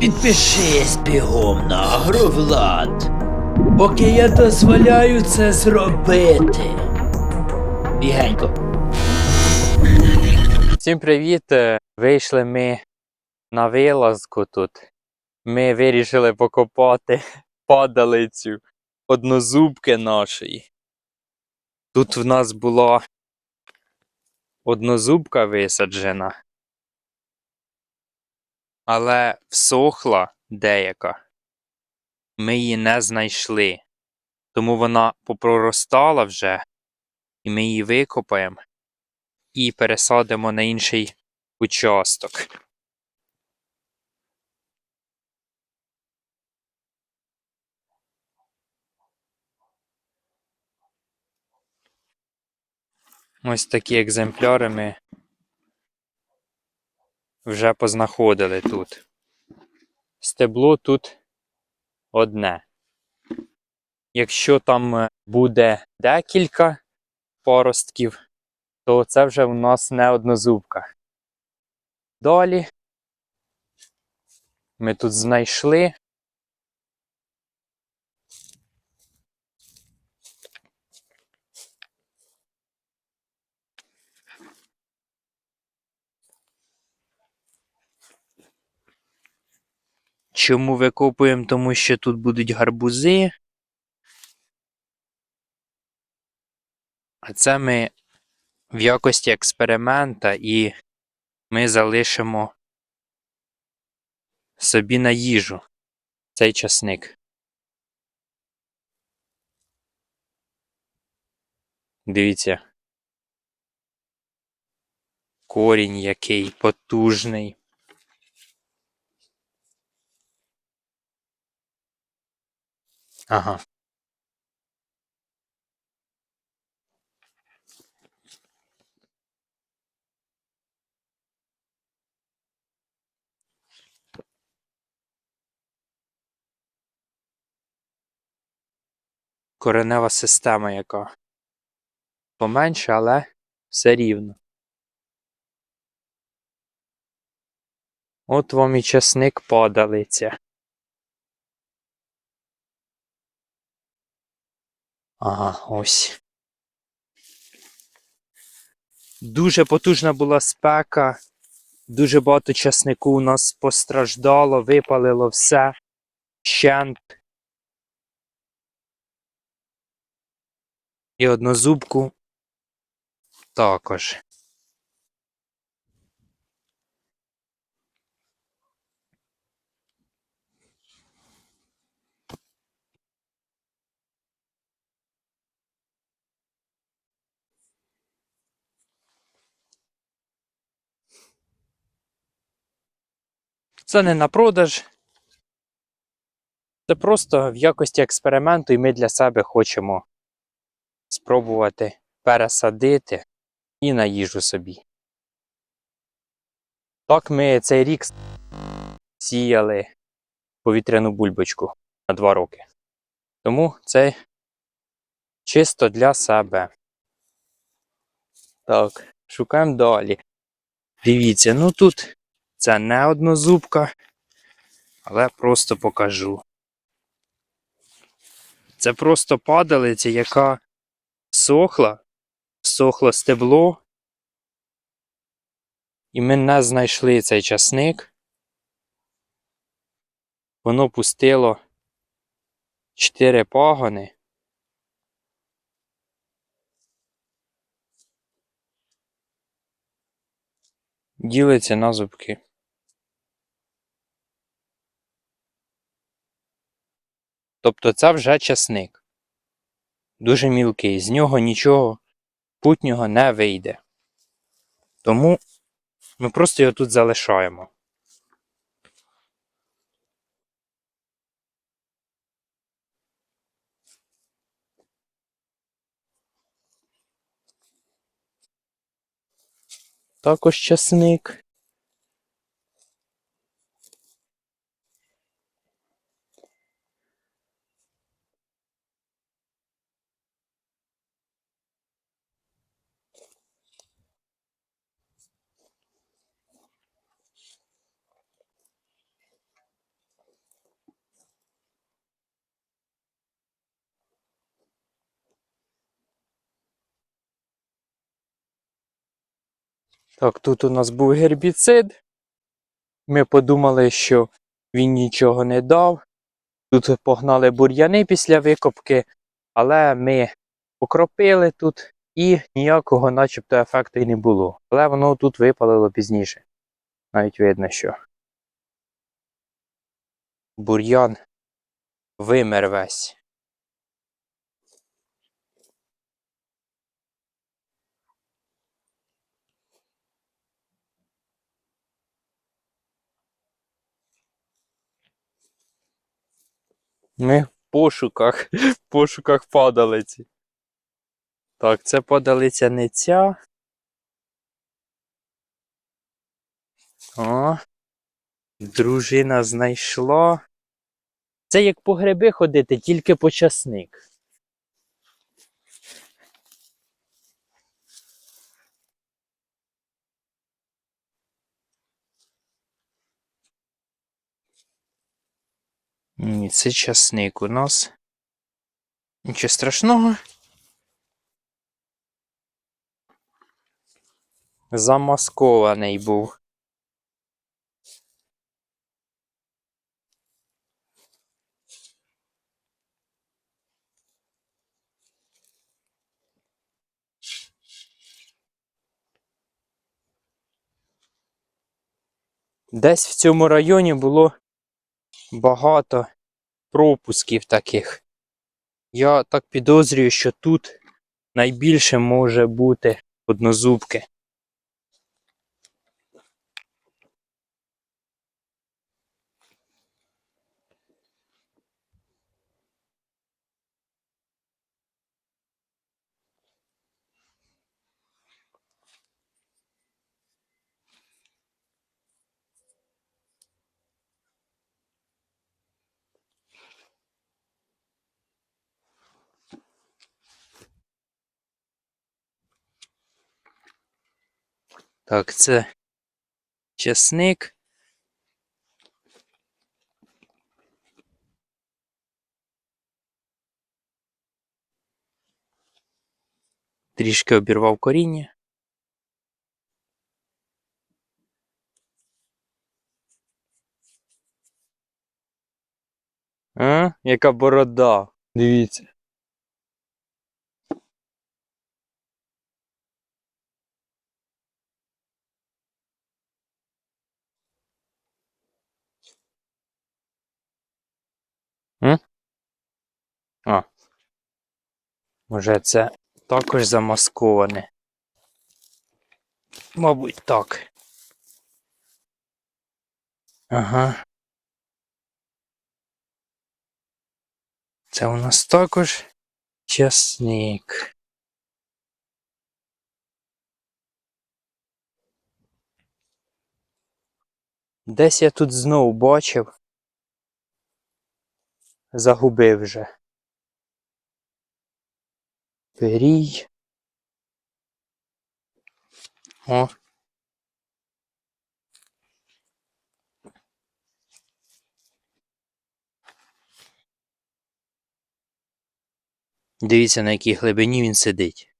Підпишись бігом на Агровлад, поки я дозволяю це зробити. Бігенько. Всім привіт! Е, Вийшли ми на вилазку тут. Ми вирішили покопати падалицю однозубки нашої. Тут в нас була однозубка висаджена, але всохла деяка. Ми її не знайшли. Тому вона попроростала вже, і ми її викопаємо і пересадимо на інший участок. Ось такі екземпляри ми вже познаходили тут. Стебло тут одне. Якщо там е, буде декілька поростків, то це вже у нас не однозубка. Далі ми тут знайшли. Чому викопуємо? Тому що тут будуть гарбузи. А це ми в якості експеримента і ми залишимо собі на їжу цей часник. Дивіться. Корінь який потужний. Ага. коренева система яка. Поменше, але все рівно. От вам і часник падалиця. Ага, ось. Дуже потужна була спека. Дуже багато часнику у нас постраждало, випалило все. Щент. І однозубку також. Це не на продаж. Це просто в якості експерименту, і ми для себе хочемо спробувати пересадити і на їжу собі. Так ми цей рік сіяли повітряну бульбочку на 2 роки. Тому це чисто для себе. Так, шукаємо далі. Дивіться, ну тут це не однозубка, але просто покажу. Це просто падалиця, яка сохла, сохло стебло, і ми не знайшли цей часник. Воно пустило чотири пагони. Ділиться на зубки. Тобто це вже часник. Дуже мілкий, з нього нічого путнього не вийде. Тому ми просто його тут залишаємо. Також часник. Так, тут у нас був гербіцид. Ми подумали, що він нічого не дав. Тут погнали бур'яни після викопки, але ми покропили тут і ніякого начебто ефекту і не було. Але воно тут випалило пізніше. Навіть видно, що бур'ян вимер весь. Ми в пошуках, в пошуках падалиці. Так, це падалиця не ця. О, дружина знайшла. Це як по гриби ходити, тільки по часник. Ні, це часник у нас. Нічого страшного. Замаскований був. Десь в цьому районі було багато пропусків таких. Я так підозрюю, що тут найбільше може бути однозубки. Так, це чесник. Трішки обірвав коріння. А? Яка борода. Дивіться. А. Може це також замасковане. Мабуть, так. Ага. Це у нас також часник. Десь я тут знову бачив. Загубив вже. Перій. О. Дивіться, на якій глибині він сидить.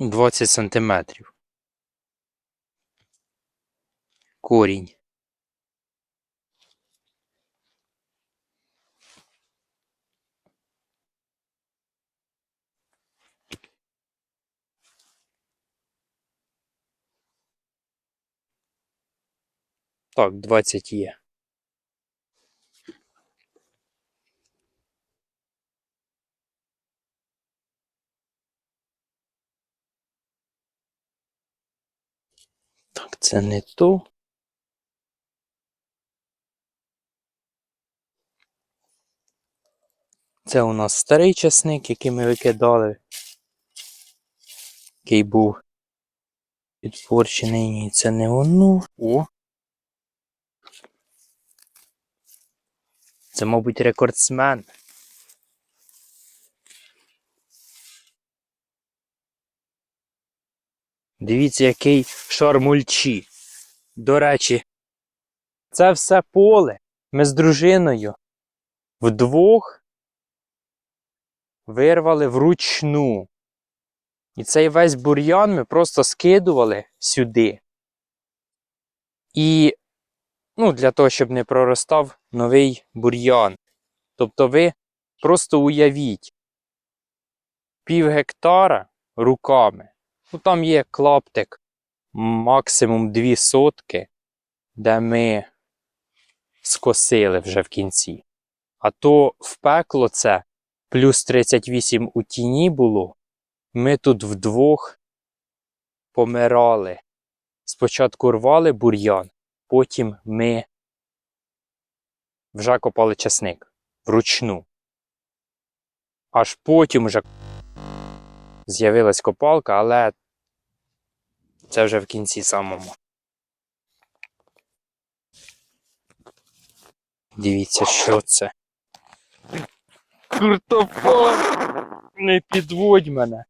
Двадцять сантиметрів. Корінь. Так, 20 є. Так, це не то. Це у нас старий часник, який ми викидали. Який був підпорчений. Ні, це не воно. О! Це, мабуть, рекордсмен. Дивіться, який шар мульчі. До речі, це все поле. Ми з дружиною вдвох вирвали вручну. І цей весь бур'ян ми просто скидували сюди. І ну, для того, щоб не проростав новий бур'ян. Тобто ви просто уявіть пів гектара руками. Ну, там є клаптик, максимум дві сотки, де ми скосили вже в кінці. А то в пекло це плюс 38 у тіні було. Ми тут вдвох помирали. Спочатку рвали бур'ян, потім ми вже копали часник вручну. Аж потім вже з'явилась копалка, але це вже в кінці самому. Дивіться, що це. Картофан! Не підводь мене.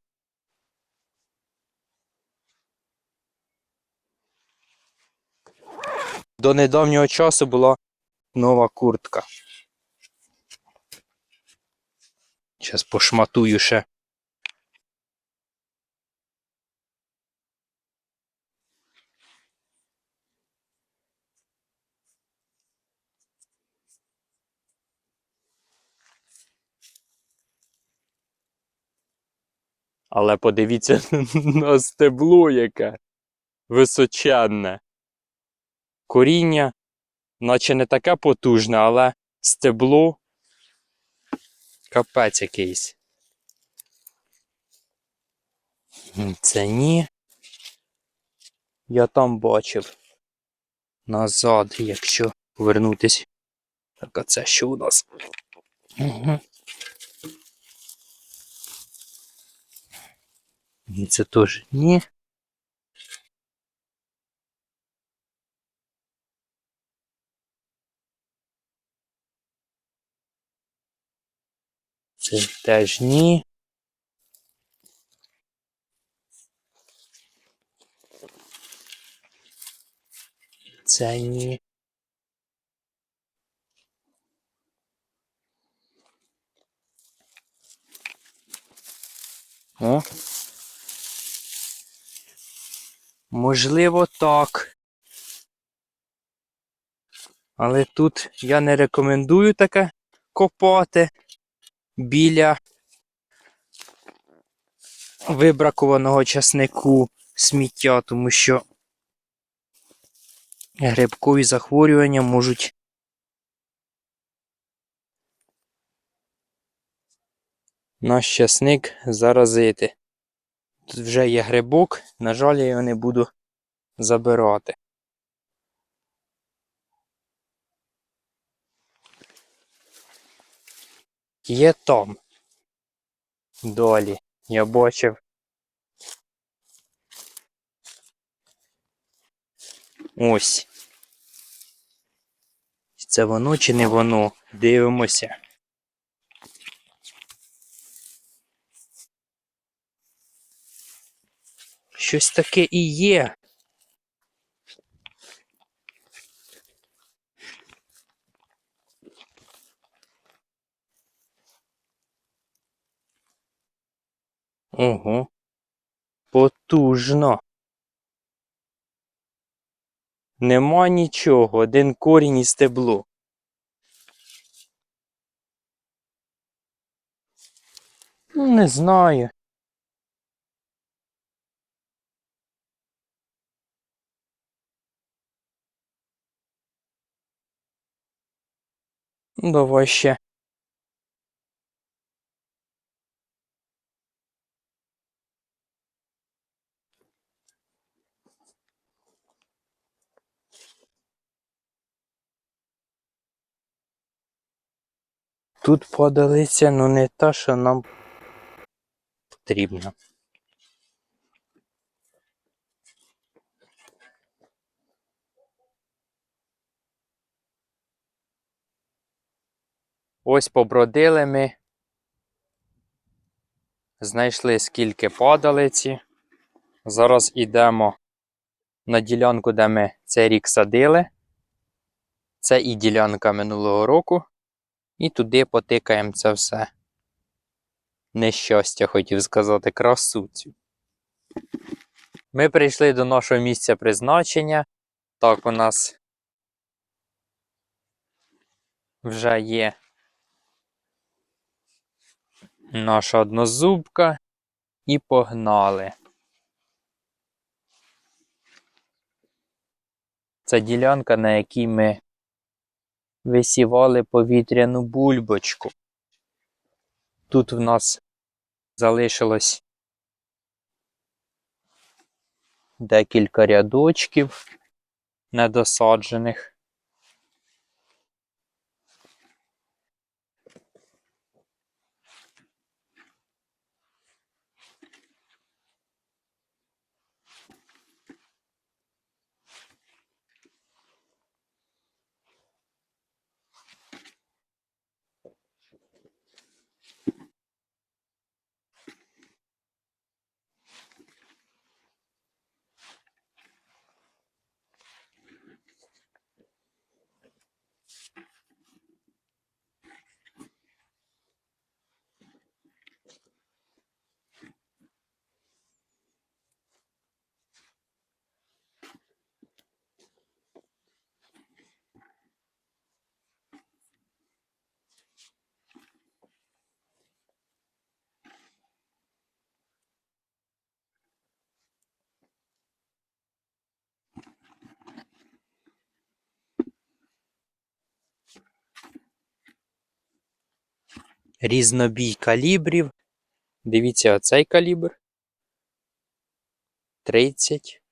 До недавнього часу була нова куртка. Зараз пошматую ще. Але подивіться на стебло яке височенне. Коріння, наче не таке потужне, але стебло капець якийсь. Це ні. Я там бачив. Назад, якщо повернутись. Так, а це що у нас? Угу. І це теж ні. Це теж ні. Це ні. О. Можливо, так. Але тут я не рекомендую таке копати біля вибракованого часнику сміття, тому що грибкові захворювання можуть наш часник заразити. Тут вже є грибок, на жаль, я його не буду забирати. Є там. Далі. Я бачив. Ось. Це воно чи не воно? Дивимося. Щось таке і є. Ого. Потужно. Нема нічого, один корінь і стебло. Ну, Не знаю. Давай ще. Тут подалися, ну не та, що нам потрібно. Ось побродили ми. Знайшли скільки падалиці. Зараз йдемо на ділянку, де ми цей рік садили. Це і ділянка минулого року. І туди потикаємо це все. Нещастя, хотів сказати, красуцю. Ми прийшли до нашого місця призначення. Так, у нас вже є наша однозубка. І погнали. Це ділянка, на якій ми висівали повітряну бульбочку. Тут в нас залишилось декілька рядочків недосаджених. Різнобій калібрів. Дивіться, оцей калібр. 30.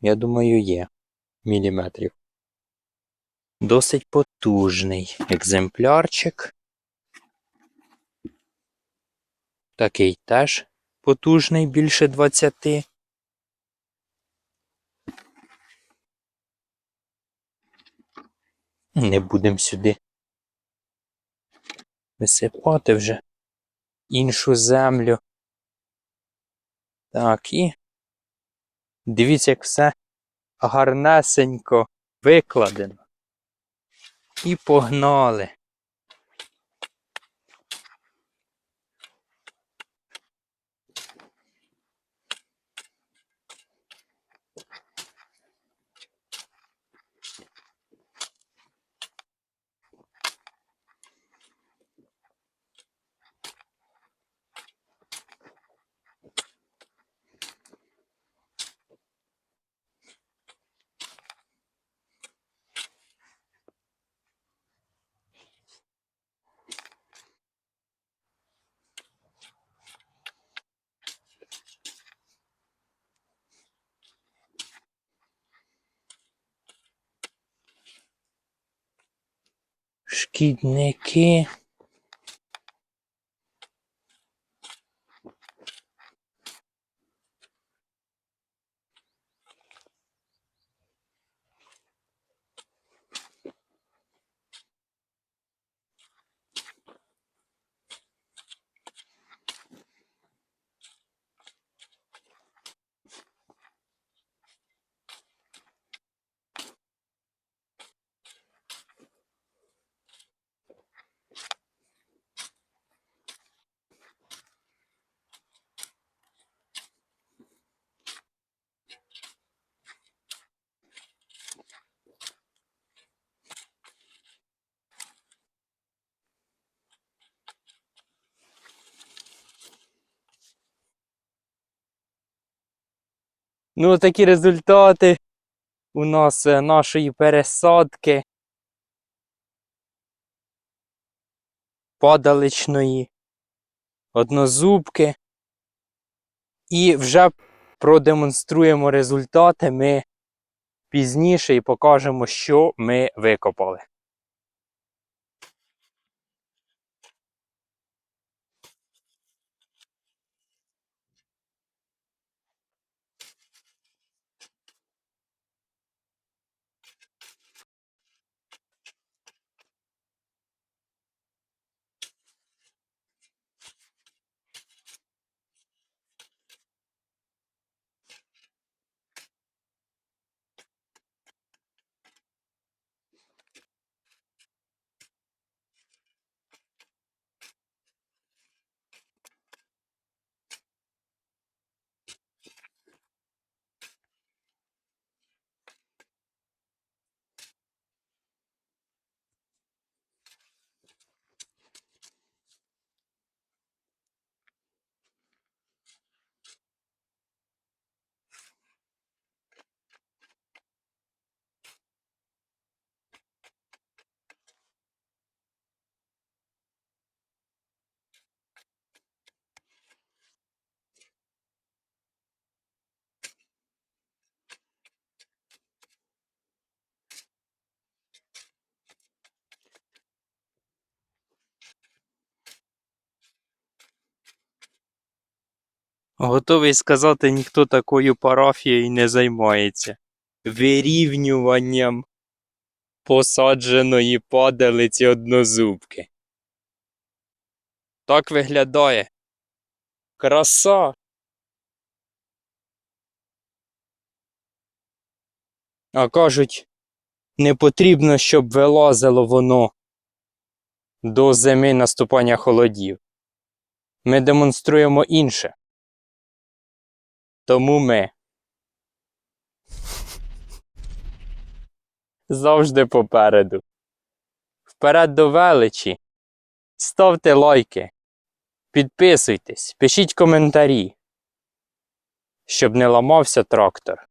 Я думаю, є міліметрів. Досить потужний екземплярчик. Такий теж потужний, більше 20. Не будемо сюди висипати вже іншу землю. Так, і дивіться, як все гарнесенько викладено. І погнали. Шкідники. Ну, такі результати у нас е, нашої пересадки падаличної однозубки. І вже продемонструємо результати ми пізніше і покажемо, що ми викопали. Готовий сказати, ніхто такою парафією не займається. Вирівнюванням посадженої падалиці однозубки. Так виглядає. Краса. А кажуть, не потрібно, щоб вилазило воно до зими наступання холодів. Ми демонструємо інше. Тому ми завжди попереду. Вперед до величі. Ставте лайки. Підписуйтесь, пишіть коментарі, щоб не ламався трактор.